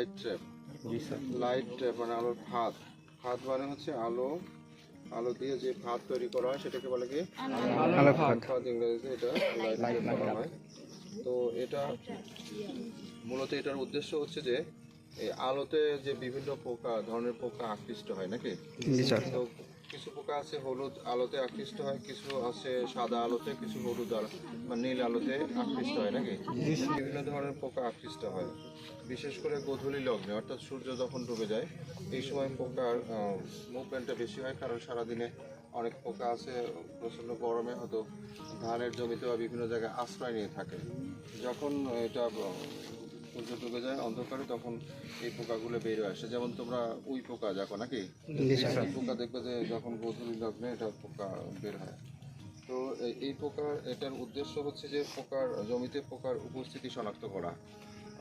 Light trap জি sir. Light trap মানে আলোর ভাত ভাত মানে হচ্ছে আলো। আলো দিয়ে যে ভাত তৈরি করা হয় সেটাকে বলে কি? আলো ফাঁদ। ইংরেজিতে এটা লাইট বলা হয়। তো এটা মূলত এটার উদ্দেশ্য হচ্ছে যে এই আলোতে যে বিভিন্ন পোকা ধরনের পোকা আকৃষ্ট হয় নাকি? জি স্যার। তো কিছু পোকা আছে, হলুদ আলোতে আকৃষ্ট হয়, কিছু আছে সাদা আলোতে, কিছু হলুদ মানে নীল আলোতে আকৃষ্ট হয় নাকি? বিভিন্ন ধরনের পোকা আকৃষ্ট হয়। বিশেষ করে গোধূলি লগ্নে, অর্থাৎ সূর্য যখন ডুবে যায়, এই সময় পোকার মুভমেন্টটা বেশি হয়, কারণ সারাদিনে অনেক পোকা আছে, প্রচণ্ড গরমে হয়তো ধানের জমিতে বা বিভিন্ন জায়গায় আশ্রয় নিয়ে থাকে। যখন এটা সূর্য ডুবে যায় অন্ধকারে তখন এই পোকাগুলো বেরো আসে। যেমন তোমরা উই পোকা দেখো নাকি? পোকা দেখবে যে যখন গোধূলি লগ্নে এটা পোকা বের হয়। তো এই- এই পোকার এটার উদ্দেশ্য হচ্ছে যে পোকার জমিতে পোকার উপস্থিতি শনাক্ত করা।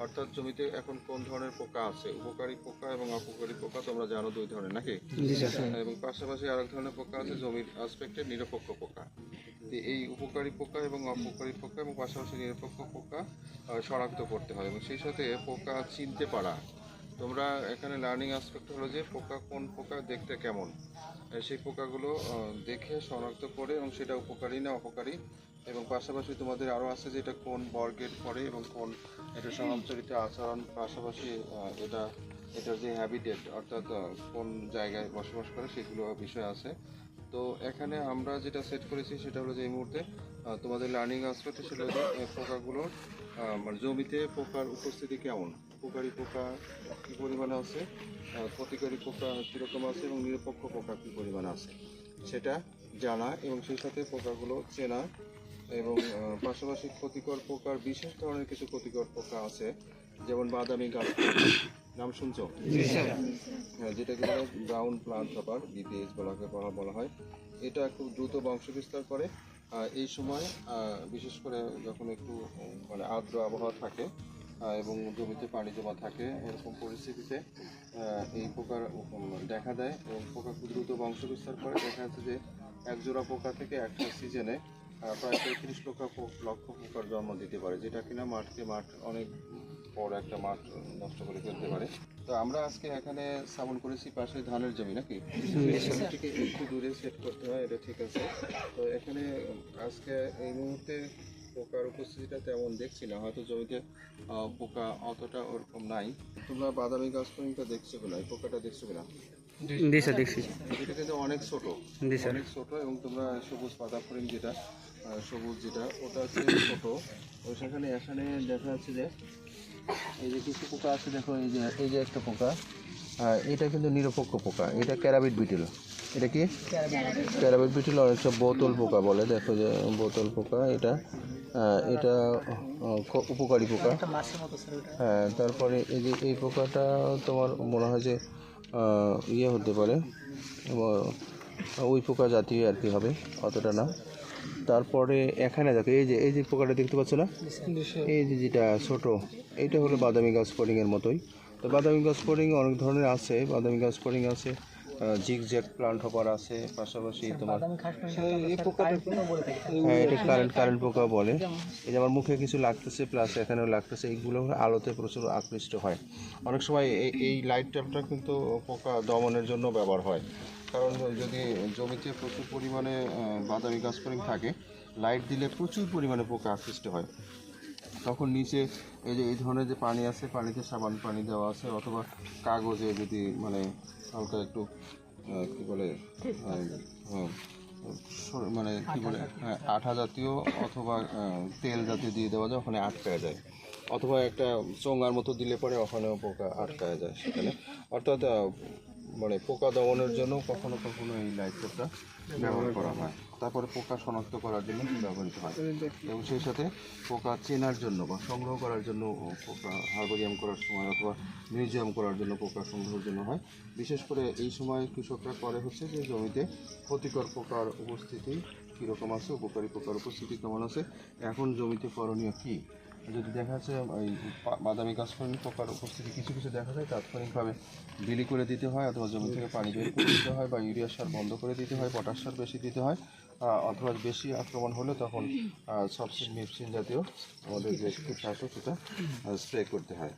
অর্থাৎ জমিতে এখন কোন ধরনের পোকা আছে? উপকারী পোকা এবং অপকারী পোকা তোমরা জানো দুই ধরনের নাকি? এবং পাশাপাশি আরেক ধরনের পোকা আছে জমির আসপেক্টে নিরপেক্ষ পোকা। এই উপকারী পোকা এবং অপকারী পোকা এবং পাশাপাশি নিরপেক্ষ পোকা শনাক্ত করতে হয় এবং সেই সাথে পোকা চিনতে পারা। তোমরা এখানে লার্নিং আসপেক্ট হলো যে পোকা কোন পোকা দেখতে কেমন। সেই পোকাগুলো দেখে শনাক্ত করে এবং সেটা উপকারী না অপকারী। এবং পাশাপাশি তোমাদের আরও আছে যে এটা কোন বর্গের পড়ে এবং কোন এটা সমান্তরিত আচরণ, পাশাপাশি এটা এটার যে হ্যাবিটেট অর্থাৎ কোন জায়গায় বসবাস করে সেগুলো বিষয় আছে। তো এখানে আমরা যেটা সেট করেছি সেটা হলো যে এই মুহূর্তে তোমাদের লার্নিং আসপেক্টে সেটা হলো পোকাগুলোর মানে জমিতে পোকার উপস্থিতি কেমন? উপকারী পোকা কী পরিমাণে আছে? ক্ষতিকারী পোকা কীরকম আছে এবং নিরপেক্ষ পোকা কী পরিমাণে আছে? সেটা জানা এবং সেই সাথে পোকাগুলো চেনা এবং পাশাপাশি ক্ষতিকর পোকার বিশেষ ধরনের কিছু ক্ষতিকর পোকা আছে যেমন বাদামি গাছ। নাম শুনছ? হ্যাঁ যেটাকে বলা ব্রাউন প্লান্ট হপার বিপিএস বলাকে বলা বলা হয়। এটা খুব দ্রুত বংশ বিস্তার করে এই সময় বিশেষ করে যখন একটু মানে আর্দ্র আবহাওয়া থাকে এবং জমিতে পানি জমা থাকে এরকম পরিস্থিতিতে এই পোকার দেখা দেয় এবং পোকা খুব দ্রুত বংশ বিস্তার করে। দেখা যাচ্ছে যে এক জোড়া পোকা থেকে একটা সিজনে প্রায় পঁয়ত্রিশ লক্ষ লক্ষ পোকার জন্ম দিতে পারে যেটা কিনা মাঠকে মাঠ অনেক বড় একটা মাঠ নষ্ট করে ফেলতে পারে। তো আমরা আজকে এখানে স্থাপন করেছি পাশে ধানের জমি নাকি? একটু দূরে সেট করতে হয় এটা ঠিক আছে। তো এখানে আজকে এই মুহূর্তে পোকার উপস্থিতিটা তেমন দেখছি না হয়তো জমিতে পোকা অতটা ওরকম নাই। তোমরা বাদামি গাছ পর্যন্ত দেখছ কিনা? এই পোকাটা দেখছ কিনা? জি স্যার দেখছি এটা কিন্তু অনেক ছোট অনেক ছোট এবং তোমরা সবুজ পাতা ফরিং যেটা সবুজ যেটা ওটা হচ্ছে ছোট। তো সেখানে এখানে দেখা যাচ্ছে যে এই যে কিছু পোকা আছে দেখো এই যে এই যে একটা পোকা এটা কিন্তু নিরপেক্ষ পোকা এটা ক্যারাবিট বিটেল। এটা কি? ক্যারাবিট বিটেল অনেকটা বোতল পোকা বলে দেখো যে বোতল পোকা এটা এটা উপকারী পোকা। হ্যাঁ তারপরে এই যে এই পোকাটা তোমার মনে হয় যে ইয়ে হতে পারে ওই পোকা জাতীয় আর কি হবে অতটা না। তারপরে এখানে দেখো এই যে এই যে পোকাটা দেখতে পাচ্ছ না? এই যে যেটা ছোট এইটা হলো বাদামি গাছ ফড়িংয়ের মতোই। তো বাদামি গাছ ফড়িং অনেক ধরনের আছে বাদামি গাছ ফড়িং আছে জিগ জ্যাক প্লান্ট হপার আছে পাশাপাশি তোমার এই পোকাটা হ্যাঁ এটা কারেন্ট কারেন্ট পোকা বলে। এই যে আমার মুখে কিছু লাগতেছে প্লাস এখানেও লাগতেছে এইগুলো আলোতে প্রচুর আকৃষ্ট হয়। অনেক সময় এই এই লাইট ট্যাপটা কিন্তু পোকা দমনের জন্য ব্যবহার হয়। কারণ যদি জমিতে প্রচুর পরিমাণে বাদামি গাছ থাকে লাইট দিলে প্রচুর পরিমাণে পোকা আকৃষ্ট হয়। তখন নিচে এই যে এই ধরনের যে পানি আছে পানিতে সাবান পানি দেওয়া আছে অথবা কাগজে যদি মানে হালকা একটু কি বলে মানে কি বলে হ্যাঁ, আঠা জাতীয় অথবা তেল জাতীয় দিয়ে দেওয়া যায় ওখানে আটকায় যায়। অথবা একটা চোঙার মতো দিলে পরে ওখানেও পোকা আটকায় যায় সেখানে। অর্থাৎ মানে পোকা দমনের জন্য কখনো কখনো এই লাইটটা ব্যবহার করা হয়। তারপরে পোকা শনাক্ত করার জন্য ব্যবহৃত হয়। এবং সেই সাথে পোকা চেনার জন্য বা সংগ্রহ করার জন্য পোকা হারবোরিয়াম করার সময় অথবা মিউজিয়াম করার জন্য পোকা সংগ্রহের জন্য হয়। বিশেষ করে এই সময় কৃষকরা করে হচ্ছে যে জমিতে ক্ষতিকর পোকার উপস্থিতি কীরকম আছে, উপকারী পোকার উপস্থিতি কেমন আছে, এখন জমিতে করণীয় কী? যদি দেখা যাচ্ছে ওই বাদামি গাছফড়িং পোকার উপস্থিতি কিছু কিছু দেখা যায়, তাৎক্ষণিকভাবে বিলি করে দিতে হয় অথবা জমি থেকে পানি বের করে দিতে হয় বা ইউরিয়া সার বন্ধ করে দিতে হয়, পটাশ সার বেশি দিতে হয় অথবা বেশি আক্রমণ হলে তখন সবসিড মিপসিন জাতীয় আমাদের যে কীটনাশক সেটা স্প্রে করতে হয়।